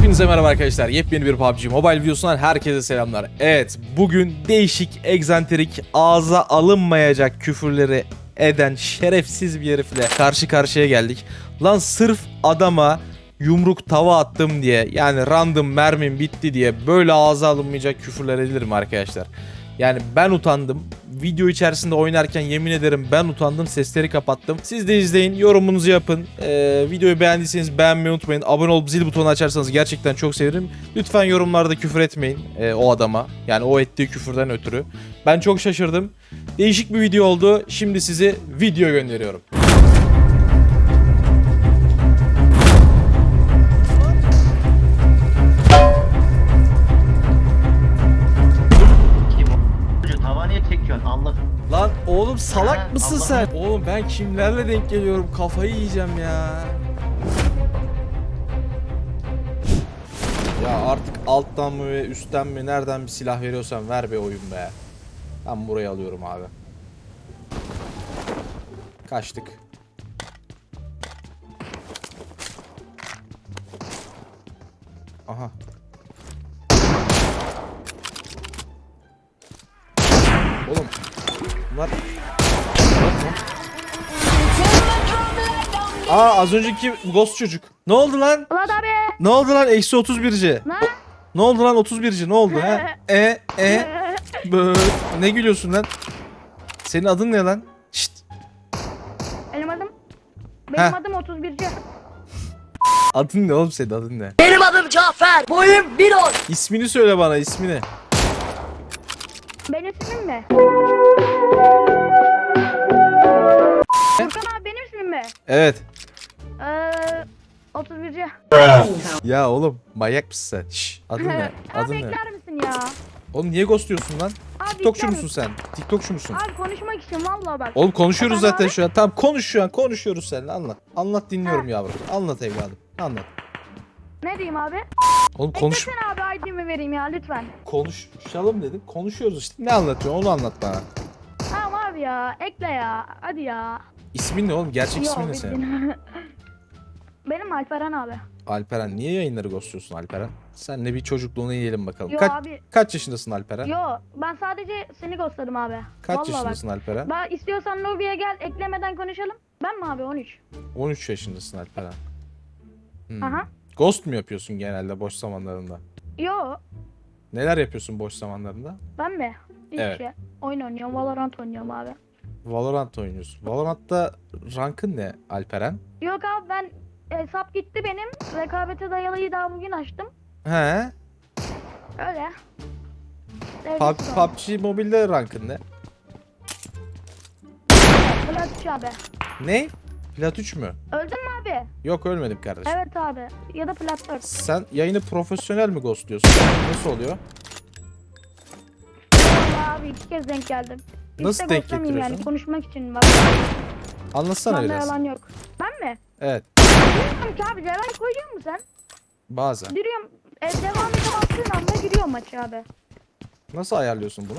Hepinize merhaba arkadaşlar. Yepyeni bir PUBG Mobile videosundan herkese selamlar. Evet, bugün değişik, egzantrik, ağza alınmayacak küfürleri eden şerefsiz bir herifle karşı karşıya geldik. Lan sırf adama yumruk tava attım diye yani random mermim bitti diye böyle ağza alınmayacak küfürler edilir mi arkadaşlar? Yani ben utandım. Video içerisinde oynarken yemin ederim ben utandım. Sesleri kapattım. Siz de izleyin. Yorumunuzu yapın. Ee, videoyu beğendiyseniz beğenmeyi unutmayın. Abone olup zil butonu açarsanız gerçekten çok sevinirim. Lütfen yorumlarda küfür etmeyin ee, o adama. Yani o ettiği küfürden ötürü. Ben çok şaşırdım. Değişik bir video oldu. Şimdi sizi video gönderiyorum. Oğlum Ha, salak mısın sen? Allah'ım. Oğlum ben kimlerle denk geliyorum? Kafayı yiyeceğim ya. Ya artık alttan mı ve üstten mi nereden bir silah veriyorsan ver be oyun be. Ben burayı alıyorum abi. Kaçtık. Aha. Oğlum. Bunlar... Aa az önceki ghost çocuk. Ne oldu lan? Ulan abi. Ne oldu lan? Eksi 31'ci. Ne? Ne oldu lan 31'ci? Ne oldu ha? E e bö. Ne gülüyorsun lan? Senin adın ne lan? Şşt. Benim adım. Benim Heh. adım 31. Adın ne oğlum senin adın ne? Benim adım Cafer. Boyum 1.10. İsmini söyle bana ismini. Benim ismim mi? Furkan abi benim ismim mi? Evet. Ee, 31. Ya oğlum manyak mısın sen? Şş, adın ne? abi Adın ne? ekler misin ya? Oğlum niye ghostluyorsun lan? Abi TikTokçu musun misin? sen? TikTokçu musun? Abi konuşmak için vallahi bak. Oğlum konuşuyoruz Efendim zaten abi? şu an. Tamam konuş şu an. Konuşuyoruz seninle. Anlat. Anlat dinliyorum yavrum. Anlat evladım. Anlat. Ne diyeyim abi? Oğlum konuş Eklesene abi ID'mi vereyim ya lütfen. konuşalım dedim. Konuşuyoruz işte. Ne anlatıyorsun? Onu anlat bana. Ya ekle ya. Hadi ya. İsmin ne oğlum? Gerçek ismin ne senin? Benim Alperen abi. Alperen. Niye yayınları ghostluyorsun Alperen? Senle bir çocukluğunu yiyelim bakalım. Yo Kaç, abi. kaç yaşındasın Alperen? Yo ben sadece seni ghostladım abi. Kaç Vallahi yaşındasın Alperen? Bak. Ben istiyorsan lobiye gel eklemeden konuşalım. Ben mi abi 13? 13 yaşındasın Alperen. Hmm. Aha. Ghost mu yapıyorsun genelde boş zamanlarında? Yo Neler yapıyorsun boş zamanlarında? ben mi? Hiç Evet. şey. Oyun oynuyorum Valorant oynuyorum abi. Valorant oynuyorsun. Valorant'ta rankın ne Alperen? Yok abi ben hesap gitti benim. Rekabete dayalıyı daha bugün açtım. He? Öyle. Pub, var. PUBG Mobile'de rankın ne? Plat üç abi. Ne? Plat 3 mü? Öldün mü abi? Yok ölmedim kardeşim. Evet abi. Ya da plat 4. Sen yayını profesyonel mi ghostluyorsun? Nasıl oluyor? Abi iki kez denk geldim. Hiç Nasıl de denk getiriyorsun? Yani konuşmak için bak. Anlatsana Bende biraz. yalan yok. Ben mi? Evet. Bilmiyorum ki abi cevap koyuyor musun sen? Bazen. Giriyorum. E, devam edip attığın anda giriyorum maçı abi. Nasıl ayarlıyorsun bunu?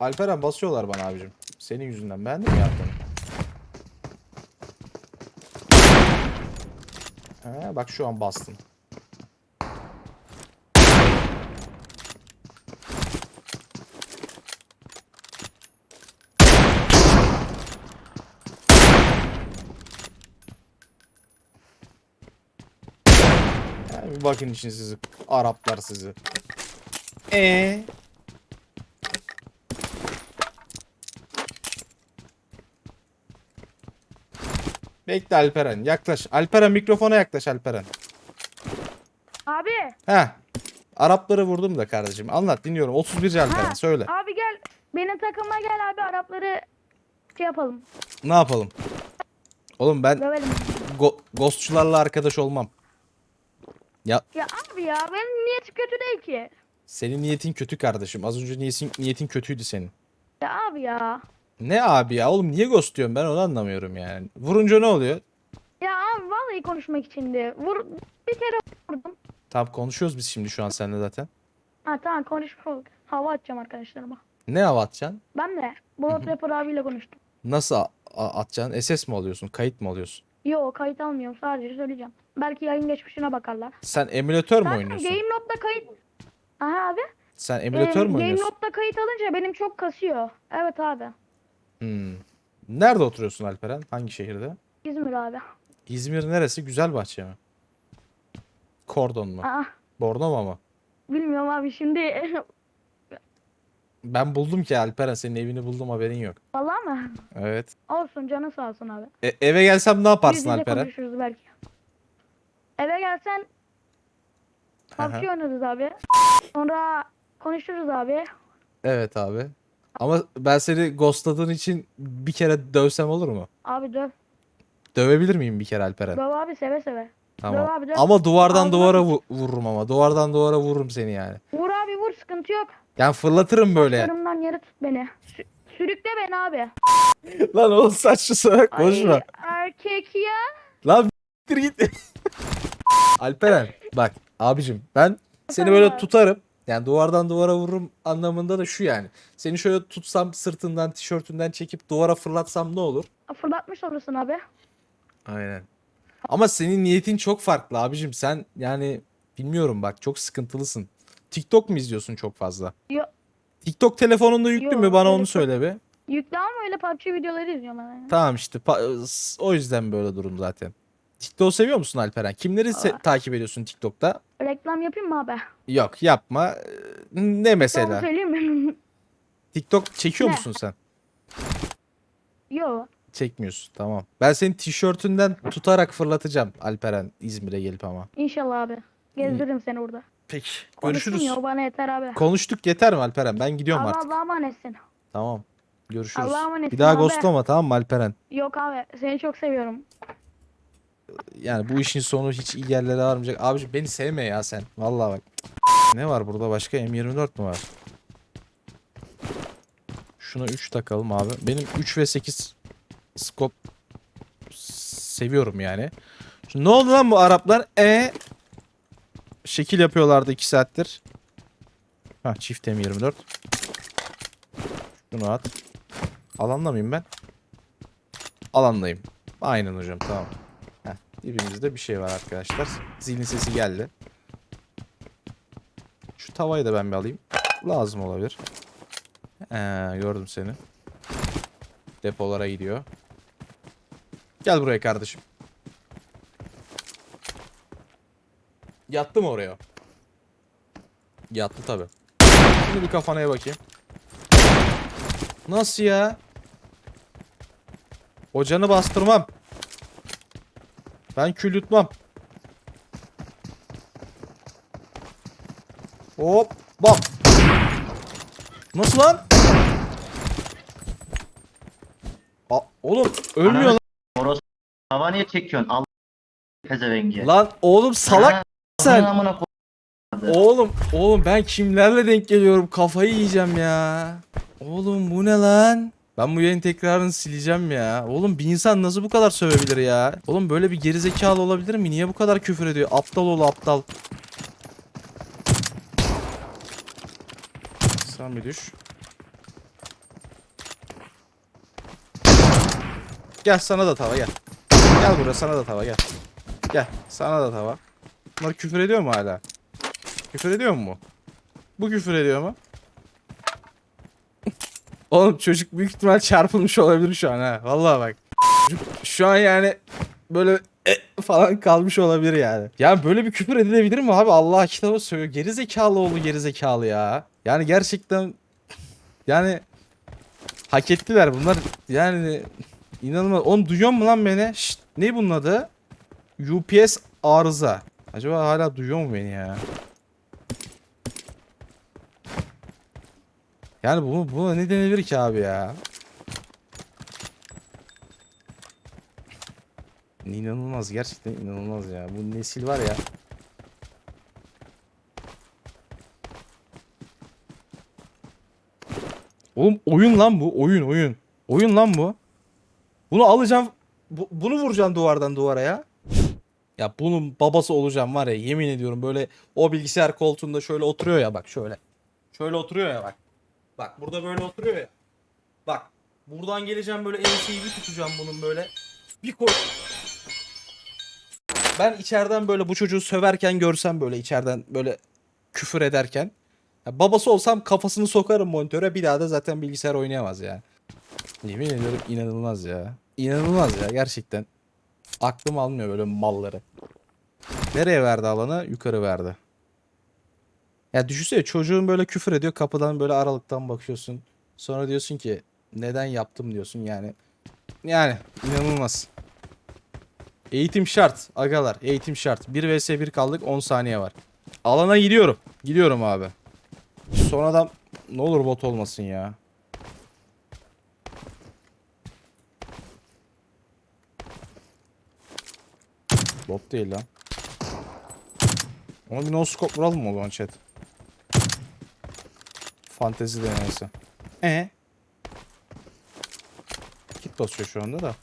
Alperen basıyorlar bana abicim. Senin yüzünden beğendin mi yaptığını? He, bak şu an bastın. Yani bir bakın için sizi. Araplar sizi. Ee. Bekle Alperen. Yaklaş. Alperen mikrofona yaklaş Alperen. Abi. He. Arapları vurdum da kardeşim. Anlat dinliyorum. 31 Alperen ha, söyle. Abi gel. Benim takıma gel abi Arapları şey yapalım. Ne yapalım? Oğlum ben Dövelim. go- ghostçularla arkadaş olmam. Ya Ya abi ya benim niyeti kötü değil ki. senin niyetin kötü kardeşim. Az önce niyetin, niyetin kötüydü senin. Ya abi ya. Ne abi ya? Oğlum niye ghost diyorsun? Ben onu anlamıyorum yani. Vurunca ne oluyor? Ya abi vallahi konuşmak içindi. Vur bir kere vurdum. Tamam konuşuyoruz biz şimdi şu an seninle zaten. Ha tamam konuşma. Hava atacağım arkadaşlarıma. Ne hava atacaksın? ben de Blood Rapper abiyle konuştum. Nasıl a- a- atacaksın? SS mi alıyorsun? Kayıt mı alıyorsun? Yo kayıt almıyorum sadece söyleyeceğim. Belki yayın geçmişine bakarlar. Sen emülatör mü Zaten oynuyorsun? Game Note'da kayıt... Aha abi. Sen Ee, emülatör mü Game oynuyorsun? Note'da kayıt alınca benim çok kasıyor. Evet abi. Hmm. Nerede oturuyorsun Alperen? Hangi şehirde? İzmir abi. İzmir neresi? Güzelbahçe mi? Kordon mu? Aa, Bornova mı? bilmiyorum abi şimdi. Ben buldum ki Alperen senin evini buldum haberin yok. Vallahi mı? Evet. Olsun canın sağ olsun abi. E- eve gelsem ne yaparsın Yüz yüze Alperen? konuşuruz belki. Eve gelsen. PUBG oynarız abi. Sonra konuşuruz abi. Evet abi. Ama ben seni ghostladığın için bir kere dövsem olur mu? Abi döv. Dövebilir miyim bir kere Alperen? Döv abi seve seve. Tamam. Döv abi döv. Ama duvardan Ağzına duvara vu- vururum ama. Duvardan duvara vururum seni yani. Vur abi vur sıkıntı yok. Yani fırlatırım böyle. Yarımdan yere tut beni. Sü- sürükle beni abi. Lan oğlum saçlı salak konuşma. Erkek ya. Lan git. Alperen bak abicim ben seni böyle abi? tutarım. Yani duvardan duvara vururum anlamında da şu yani. Seni şöyle tutsam sırtından tişörtünden çekip duvara fırlatsam ne olur? Fırlatmış olursun abi. Aynen. Ama senin niyetin çok farklı abicim. Sen yani bilmiyorum bak çok sıkıntılısın. TikTok mu izliyorsun çok fazla? Yo, TikTok telefonunda yüklü Yo, mü? Bana onu söyle be. yüklü ama öyle PUBG videoları izliyorum ben. Tamam işte pa- s- o yüzden böyle durum zaten. TikTok seviyor musun Alperen? Kimleri se- takip ediyorsun TikTok'ta? Reklam yapayım mı abi? Yok yapma. Ne Tamam mesela? söyleyeyim mi? TikTok çekiyor Ne? musun sen? Yo. Çekmiyorsun. Tamam. Ben senin tişörtünden tutarak fırlatacağım Alperen İzmir'e gelip ama. İnşallah abi. Gezdiririm seni burada. Peki. Görüşürüz. ya o bana yeter abi. Konuştuk yeter mi Alperen? Ben gidiyorum Allah artık. Allah'a emanetsin. Tamam. Görüşürüz. Allah'a emanetsin Bir daha abi. ghostlama tamam mı Alperen? Yok abi seni çok seviyorum. Yani bu işin sonu hiç iyi yerlere varmayacak. Abici beni sevme ya sen. Vallahi bak. Ne var burada başka? M24 mü var? Şuna 3 takalım abi. Benim 3 ve 8 scope seviyorum yani. Şu, ne oldu lan bu Araplar? E şekil yapıyorlardı 2 saattir. Ha çift M24. Şunu at. Alanda mıyım ben? Alandayım. Aynen hocam tamam. Dibimizde bir şey var arkadaşlar. Zilin sesi geldi. Şu tavayı da ben bir alayım. Lazım olabilir. Ee, gördüm seni. Depolara gidiyor. Gel buraya kardeşim. Yattı mı oraya? Yattı tabi. Şimdi bir kafanaya bakayım. Nasıl ya? Hocanı bastırmam. Ben kül yutmam. Hop bak. Nasıl lan? A oğlum ölmüyor lan. Moros hava niye çekiyorsun? Al pezevengi. Lan oğlum salak Ha, sen. amına Oğlum oğlum ben kimlerle denk geliyorum kafayı yiyeceğim ya. Oğlum bu ne lan? Ben bu yayın tekrarını sileceğim ya. Oğlum bir insan nasıl bu kadar sövebilir ya? Oğlum böyle bir gerizekalı olabilir mi? Niye bu kadar küfür ediyor? Aptal ol aptal. Sen bir düş. Gel sana da tava gel. Gel buraya sana da tava gel. Gel sana da tava. Bunlar küfür ediyor mu hala? Küfür ediyor mu? Bu küfür ediyor mu? Oğlum çocuk büyük ihtimal çarpılmış olabilir şu an ha. Vallahi bak. Şu an yani böyle e falan kalmış olabilir yani. Yani böyle bir küfür edilebilir mi abi? Allah kitabı söylüyor. Geri zekalı oğlu geri zekalı ya. Yani gerçekten yani hak ettiler bunlar. Yani inanılmaz. Onu duyuyor mu lan beni? Şşt, ne bunun adı? UPS arıza. Acaba hala duyuyor mu beni ya? Yani bu bu ne denilir ki abi ya? İnanılmaz gerçekten inanılmaz ya. Bu nesil var ya. Oğlum oyun lan bu. Oyun oyun. Oyun lan bu. Bunu alacağım. bu- bunu vuracağım duvardan duvara ya. Ya bunun babası olacağım var ya yemin ediyorum böyle o bilgisayar koltuğunda şöyle oturuyor ya bak şöyle. Şöyle oturuyor ya bak. Bak burada böyle oturuyor ya. Bak buradan geleceğim böyle enseyi bir tutacağım bunun böyle. Bir koy. Ben içeriden böyle bu çocuğu söverken görsem böyle içeriden böyle küfür ederken. ya babası olsam kafasını sokarım monitöre bir daha da zaten bilgisayar oynayamaz yani. Yemin ediyorum inanılmaz ya. İnanılmaz ya gerçekten. Aklım almıyor böyle malları. Nereye verdi alanı? Yukarı verdi. Ya düşünsene çocuğun böyle küfür ediyor kapıdan böyle aralıktan bakıyorsun. Sonra diyorsun ki neden yaptım diyorsun yani. Yani inanılmaz. Eğitim şart agalar eğitim şart. 1 vs 1 kaldık 10 saniye var. Alana gidiyorum. Gidiyorum abi. Son adam ne olur bot olmasın ya. Bot değil lan. Ona bir no scope vuralım mı o zaman chat? Fantezi deneyse. E Kit basıyor şu anda da.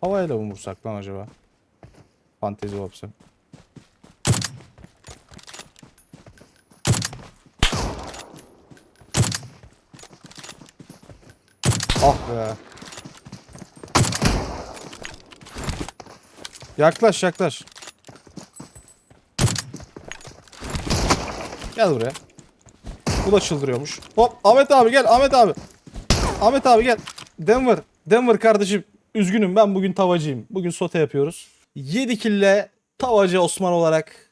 Havayla mı vursak lan acaba? Fantezi vapsı. Ah be. Yaklaş yaklaş. Gel buraya. Bu da çıldırıyormuş. Hop Ahmet abi gel Ahmet abi. Ahmet abi gel. Denver. Denver kardeşim. Üzgünüm ben bugün tavacıyım. Bugün sote yapıyoruz. 7 kille tavacı Osman olarak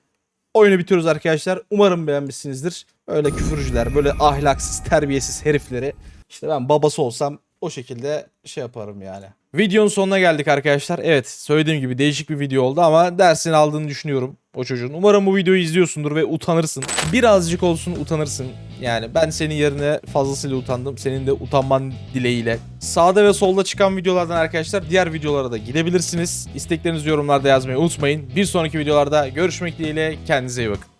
oyunu bitiriyoruz arkadaşlar. Umarım beğenmişsinizdir. Öyle küfürcüler, böyle ahlaksız, terbiyesiz herifleri. İşte ben babası olsam o şekilde şey yaparım yani. Videonun sonuna geldik arkadaşlar. Evet söylediğim gibi değişik bir video oldu ama dersini aldığını düşünüyorum o çocuğun. Umarım bu videoyu izliyorsundur ve utanırsın. Birazcık olsun utanırsın. Yani ben senin yerine fazlasıyla utandım. Senin de utanman dileğiyle. Sağda ve solda çıkan videolardan arkadaşlar diğer videolara da gidebilirsiniz. İsteklerinizi yorumlarda yazmayı unutmayın. Bir sonraki videolarda görüşmek dileğiyle kendinize iyi bakın.